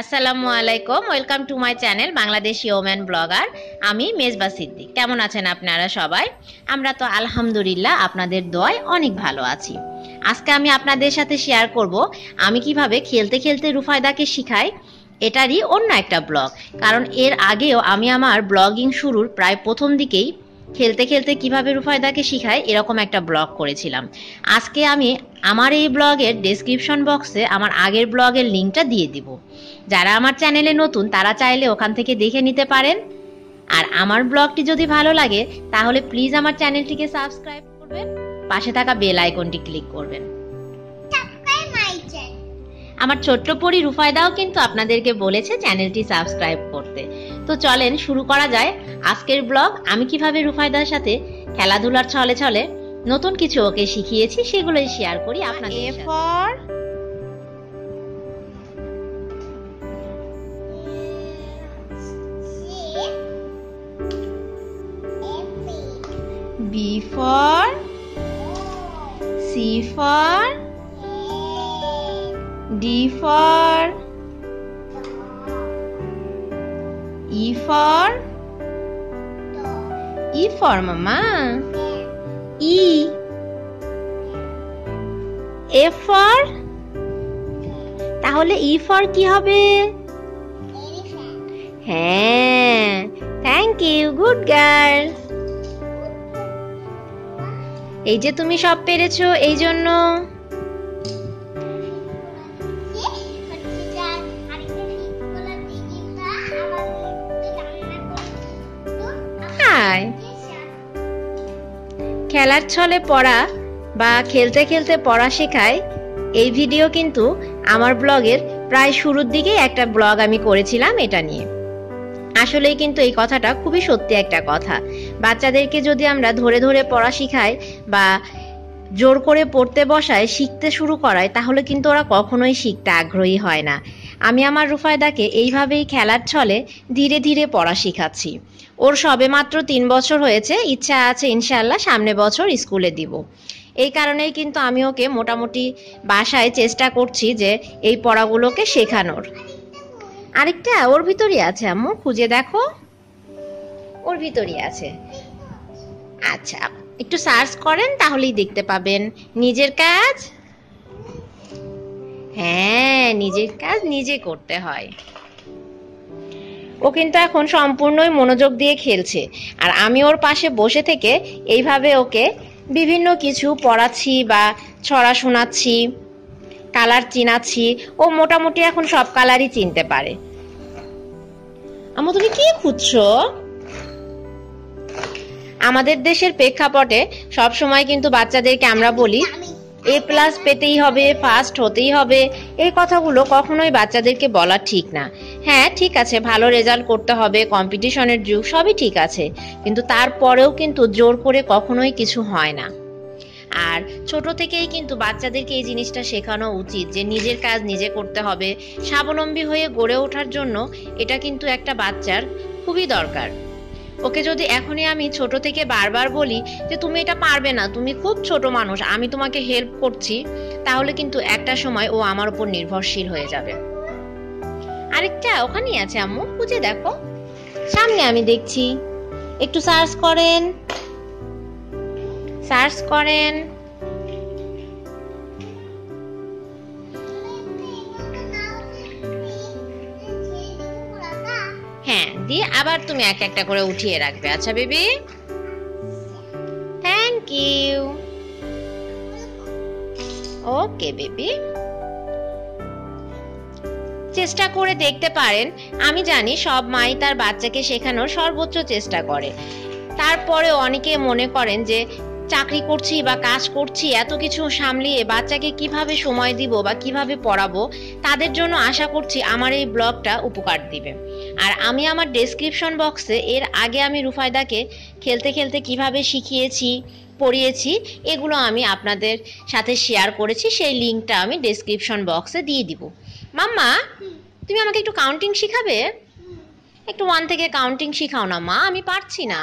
আসসালামু আলাইকুম welcome to my channel Bangladeshi woman blogger আমি মেজবা সিদ্দিক। কেমন আছেন আপনারা সবাই? আমরা তো আলহামদুলিল্লাহ আপনাদের দয় অনেক ভালো আছি। আজকে আমি আপনাদের সাথে শেয়ার করব, আমি কীভাবে খেলতে খেলতে রুফায়দাকে শিখাই, এটারই অন্য একটা ব্লগ কারণ এর আগেও আমি আমার ব্লগিং শুরুর প্রায় প্রথম দিকেই খেলতে খেলতে কীভাবে রুফায়দাকে শিখাই, এরকম একটা ব্লগ করেছিলাম। আজকে আমি আমার এই ব্লগের ডেসক্রিপশন বক্সে আমার আগের ব্লগের লিঙ্কটা দিয়ে দিব। যারা আমার চ্যানেলে নতুন তারা চাইলে ওখান থেকে দেখে নিতে পারেন। আর আমার ব্লগটি যদি ভালো লাগে তাহলে প্লিজ আমার চ্যানেলটিকে সাবস্ক্রাইব করবেন পাশে থাকা বেল আইকনটি ক্লিক করবেন। আমার ছোট্ট পরি রুফায়দাও কিন্তু আপনাদেরকে বলেছে চ্যানেলটি সাবস্ক্রাইব করতে। তো চলেন শুরু করা যায় আজকের ব্লগ। আমি কীভাবে রুফায়দার সাথে খেলাধুলার ছলে ছলে নতুন কিছু ওকে শিখিয়েছি সেগুলোই শেয়ার করি আপনাদের A B for C for D for E for E for mama E F for তাহলে ই ফর কি হবে হ্যাঁ থ্যাংক ইউ গুড গার্ল এই যে তুমি সব পেরেছ, এই জন্য। খেলার ছলে পড়া বা খেলতে খেলতে পড়া শেখায়, এই ভিডিও কিন্তু আমার ব্লগের প্রায় শুরুর দিকেই একটা ব্লগ আমি করেছিলাম এটা নিয়ে। আসলেই কিন্তু এই কথাটা খুবই সত্যি একটা কথা। বাচ্চাদেরকে যদি আমরা ধরে ধরে পড়া শিখাই বা জোর করে পড়তে বসায় শিখতে শুরু করায় তাহলে কিন্তু ওরা কখনোই শিখতে আগ্রহী হয় না। আমি আমার রুফায়দাকে এইভাবেই খেলার ছলে ধীরে ধীরে পড়া শিখাচ্ছি। ওর সবে মাত্র তিন বছর হয়েছে, ইচ্ছা আছে ইনশাল্লাহ সামনে বছর স্কুলে দিব। এই কারণেই কিন্তু আমি ওকে মোটামুটি বাসায় চেষ্টা করছি যে এই পড়াগুলোকে শেখানোর। আরেকটা ওর ভিতরই আছে, আম্মু, খুঁজে দেখো। ওর ভিতরই আছে। আচ্ছা একটু সার্চ করেন, তাহলেই দেখতে পাবেন। নিজের কাজ? হ্যাঁ নিজের কাজ নিজে করতে হয়। ও কিন্তু এখন সম্পূর্ণই মনোযোগ দিয়ে খেলছে। আর আমি ওর পাশে বসে থেকে এইভাবে ওকে বিভিন্ন কিছু পড়াচ্ছি বা ছড়া শোনাচ্ছি কালার চিনাচ্ছি। ও মোটামুটি এখন সব কালারই চিনতে পারে। আমা তুমি কি খুঁজছো? আমাদের দেশের প্রেক্ষাপটে সব সময় কিন্তু বাচ্চাদেরকে আমরা বলি, এ প্লাস পেতেই হবে ফার্স্ট হতেই হবে। এই কথাগুলো কখনোই বাচ্চাদেরকে বলা ঠিক না। হ্যাঁ ঠিক আছে, ভালো রেজাল্ট করতে হবে কম্পিটিশনের যুগ, সবই ঠিক আছে। কিন্তু তারপরেও কিন্তু জোর করে কখনোই কিছু হয় না। আর ছোট থেকেই কিন্তু বাচ্চাদেরকে এই জিনিসটা শেখানো উচিত যে নিজের কাজ নিজে করতে হবে। স্বাবলম্বী হয়ে গড়ে ওঠার জন্য এটা কিন্তু একটা বাচ্চার খুবই দরকার। ওকে যদি এখনই আমি ছোট থেকে বারবার বলি যে তুমি এটা পারবে না, তুমি খুব ছোট মানুষ, আমি তোমাকে হেল্প করছি, তাহলে কিন্তু একটা সময় ও আমার উপর নির্ভরশীল হয়ে যাবে। আরেকটা ওখানেই আছে আম্মু, খুঁজে দেখো। সামনে আমি দেখছি। একটু সার্চ করেন। সার্চ করেন। দিয়ে আবার তুমি এক একটা করে উঠিয়ে রাখবে। আচ্ছা baby? Thank you okay baby. চেষ্টা করে দেখতে পারেন। আমি জানি সব মাই তার বাচ্চাকে শেখানোর সর্বোচ্চ চেষ্টা করে। তারপরে অনেকে মনে করেন যে চাকরি করছি বা কাজ করছি, এত কিছু সামলিয়ে বাচ্চাকে কীভাবে সময় দিব বা কীভাবে পড়াবো, তাদের জন্য আশা করছি আমার এই ব্লগটা উপকার দিবে। আর আমি আমার ডেসক্রিপশন বক্সে এর আগে আমি রুফায়দাকে খেলতে খেলতে কীভাবে শিখিয়েছি, পড়িয়েছি, এগুলো আমি আপনাদের সাথে শেয়ার করেছি, সেই লিঙ্কটা আমি ডেসক্রিপশন বক্সে দিয়ে দিব। মাম্মা, তুমি আমাকে একটু কাউন্টিং শিখাবে? একটু ওয়ান থেকে কাউন্টিং শিখাও না মা, আমি পারছি না।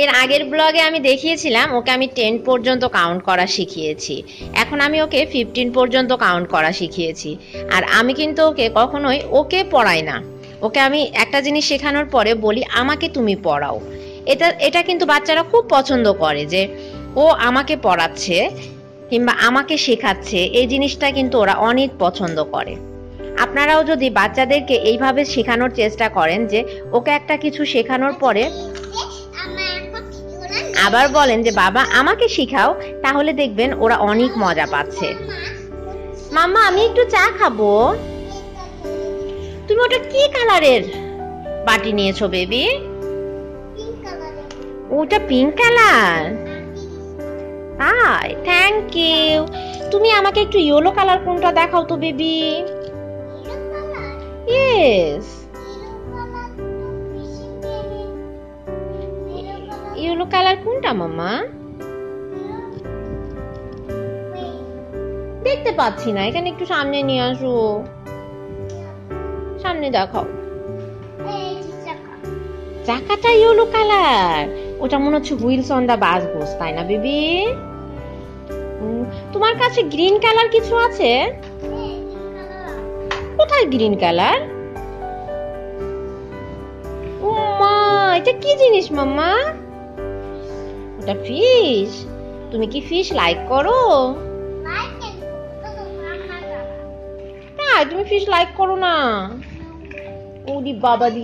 এর আগের ব্লগে আমি দেখিয়েছিলাম, ওকে আমি টেন পর্যন্ত কাউন্ট করা শিখিয়েছি। এখন আমি ওকে ফিফটিন পর্যন্ত কাউন্ট করা শিখিয়েছি। আর আমি কিন্তু ওকে কখনোই ওকে পড়াই না। ওকে আমি একটা জিনিস শেখানোর পরে বলি, আমাকে তুমি পড়াও। এটা এটা কিন্তু বাচ্চারা খুব পছন্দ করে যে ও আমাকে পড়াচ্ছে কিংবা আমাকে শেখাচ্ছে। এই জিনিসটা কিন্তু ওরা অনেক পছন্দ করে। আপনারাও যদি বাচ্চাদেরকে এইভাবে শেখানোর চেষ্টা করেন যে ওকে একটা কিছু শেখানোর পরে আবার বলেন যে, বাবা, আমাকে শিখাও, তাহলে দেখবেন ওরা অনেক মজা পাচ্ছে। মাম্মা, আমি একটু চা খাব। তুমি ওটা কি কালারের বাটি নিয়েছো, বেবি? ওটা পিঙ্ক কালার। তাই থ্যাংক ইউ তুমি আমাকে একটু ইয়েলো কালার কোনটা দেখাও তো, বেবি। ইয়েস কোনটা, মাম্মা? দেখতে পাচ্ছি না, এখানে একটু সামনে নিয়ে আসো। সামনে দেখাও। চাকাটা ইয়েলো কালার। ওটা মনে হচ্ছে হুইলস অন দা বাস গোস তাই না, বেবি? তোমার কাছে গ্রিন কালার কিছু আছে? কোথায় গ্রিন কালার? ও মা এটা কি জিনিস, মাম্মা? ওটা ফিশ তুমি কি ফিশ লাইক করো? তাই তুমি ফিশ লাইক করো না। ওদি বাবা দি।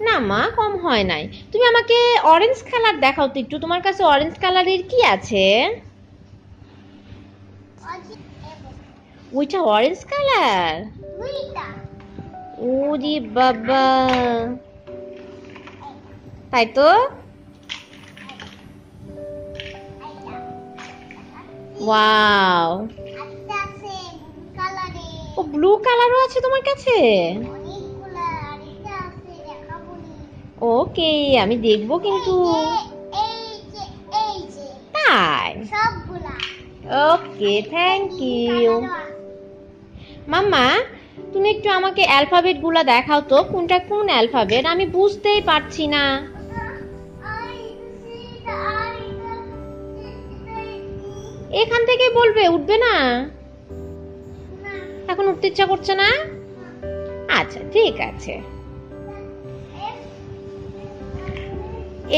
না মা কম হয় নাই। তুমি আমাকে অরেঞ্জ কালার দেখাও তো একটু। তোমার কাছে অরেঞ্জ কালারের কি আছে? ওইটা অরেঞ্জ কালার ওরে বাবা। তাই তো? ওয়াও ও ব্লু কালারও আছে তোমার কাছে? ওকে আমি দেখব কিন্তু। তাই। ওকে থ্যাংক ইউ মাম্মা, তুমি একটু আমাকে অ্যালফাবেটগুলা দেখাও তো, কোনটা কোন অ্যালফাবেট আমি বুঝতেই পারছি না। এখান থেকে বলবে উঠবে না? এখন উঠতে ইচ্ছা করছে না? আচ্ছা ঠিক আছে।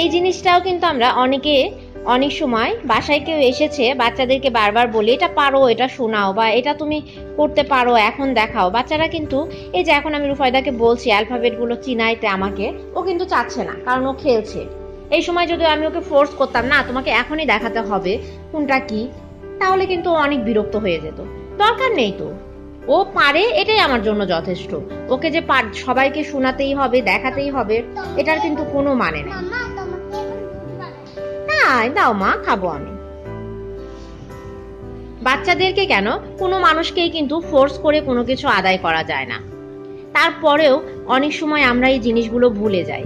এই জিনিসটাও কিন্তু আমরা অনেকে অনেক সময় বাসায় কেউ এসেছে বাচ্চাদেরকে বারবার বলি এটা পারো এটা শোনাও বা এটা তুমি করতে পারো এখন দেখাও। বাচ্চারা কিন্তু এই যে এখন আমি রুফায়দাকে বলছি অ্যালফাবেটগুলো চিনাইতে আমাকে ও কিন্তু চাচ্ছে না কারণ ও খেলছে। এই সময় যদি আমি ওকে ফোর্স করতাম না তোমাকে এখনই দেখাতে হবে কোনটা কি? তাহলে কিন্তু অনেক বিরক্ত হয়ে যেত। দরকার নেই তো। ও পারে এটাই আমার জন্য যথেষ্ট। ওকে যে পার- সবাইকে শোনাতেই হবে দেখাতেই হবে এটার কিন্তু কোনো মানে নেই। তাই দাও মা খাব আমি। বাচ্চাদেরকে কেন? কোনো মানুষকেই কিন্তু ফোর্স করে কোনো কিছু আদায় করা যায় না। তারপরেও অনেক সময় আমরা এই জিনিসগুলো ভুলে যাই।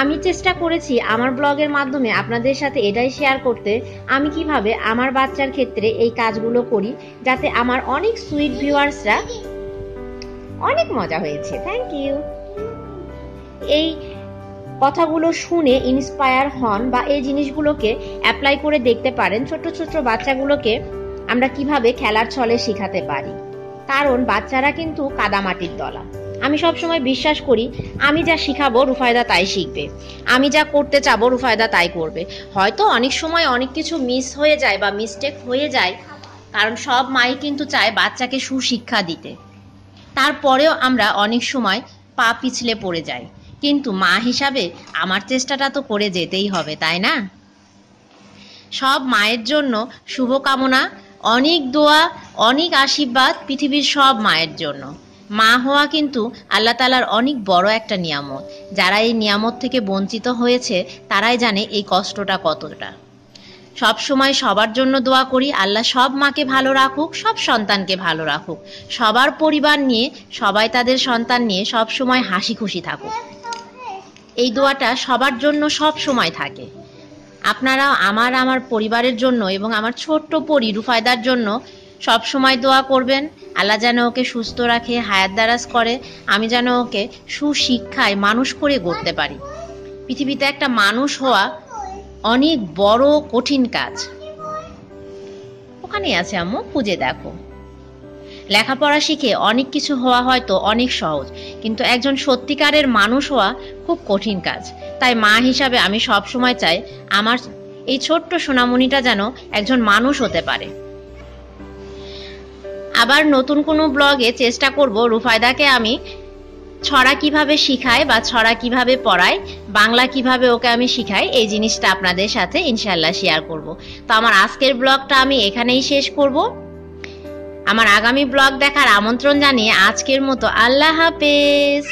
আমি চেষ্টা করেছি আমার ব্লগের মাধ্যমে আপনাদের সাথে এটাই শেয়ার করতে, আমি কীভাবে আমার বাচ্চার ক্ষেত্রে এই কাজগুলো করি যাতে আমার অনেক সুইট ভিউয়ার্সরা অনেক মজা হয়েছে। থ্যাংক ইউ এই কথাগুলো শুনে ইন্সপায়ার হন বা এই জিনিসগুলোকে অ্যাপ্লাই করে দেখতে পারেন। ছোট ছোট বাচ্চাগুলোকে আমরা কীভাবে খেলার ছলে শেখাতে পারি। কারণ বাচ্চারা কিন্তু কাদামাটির দলা। আমি সবসময় বিশ্বাস করি, আমি যা শিখাবো রুফায়দা তাই শিখবে। আমি যা করতে চাবো রুফায়দা তাই করবে। হয়তো অনেক সময় অনেক কিছু মিস হয়ে যায় বা মিস্টেক হয়ে যায়, কারণ সব মাই কিন্তু চায় বাচ্চাকে সুশিক্ষা দিতে। তারপরেও আমরা অনেক সময় পা পিছলে পড়ে যাই। কিন্তু মা হিসাবে আমার চেষ্টাটা তো করে যেতেই হবে, তাই না? সব মায়ের জন্য শুভকামনা, অনেক দোয়া, অনেক আশীর্বাদ পৃথিবীর সব মায়ের জন্য। মা হওয়া কিন্তু আল্লাহ তালার অনেক বড় একটা নিয়ামত। যারা এই নিয়ামত থেকে বঞ্চিত হয়েছে, তারাই জানে এই কষ্টটা কতটা। সব সময় সবার জন্য দোয়া করি, আল্লাহ সব মাকে ভালো রাখুক, সব সন্তানকে ভালো রাখুক। সবার পরিবার নিয়ে, সবাই তাদের সন্তান নিয়ে সব সময় হাসি খুশি থাকুক। এই দোয়াটা সবার জন্য সব সময় থাকে। আপনারা আমার আমার পরিবারের জন্য এবং আমার ছোট্ট পরি রুফায়দার জন্য সব সময় দোয়া করবেন। আল্লাহ যেন ওকে সুস্থ রাখে, হায়াত দারাজ করে, আমি যেন ওকে সুশিক্ষায় মানুষ করে গড়তে পারি। পৃথিবীতে একটা মানুষ হওয়া অনেক বড় কঠিন কাজ। ওখানেই আছে আম্মু, খুঁজে দেখো। লেখাপড়া শিখে অনেক কিছু হওয়া হয়তো অনেক সহজ, কিন্তু একজন সত্যিকারের মানুষ হওয়া খুব কঠিন কাজ। তাই মা হিসাবে আমি সব সময় চাই আমার এই ছোট্ট সোনামণিটা যেন একজন মানুষ হতে পারে। আবার নতুন কোনো ব্লগে চেষ্টা করব রুফায়দাকে আমি ছড়া কীভাবে শিখায় বা ছড়া কীভাবে পড়ায়, বাংলা কীভাবে ওকে আমি শিখাই, এই জিনিসটা আপনাদের সাথে ইনশাল্লাহ শেয়ার করব। তো আমার আজকের ব্লগটা আমি এখানেই শেষ করব। আমার আগামী ব্লগ দেখার আমন্ত্রণ জানিয়ে আজকের মতো আল্লাহ হাফেজ।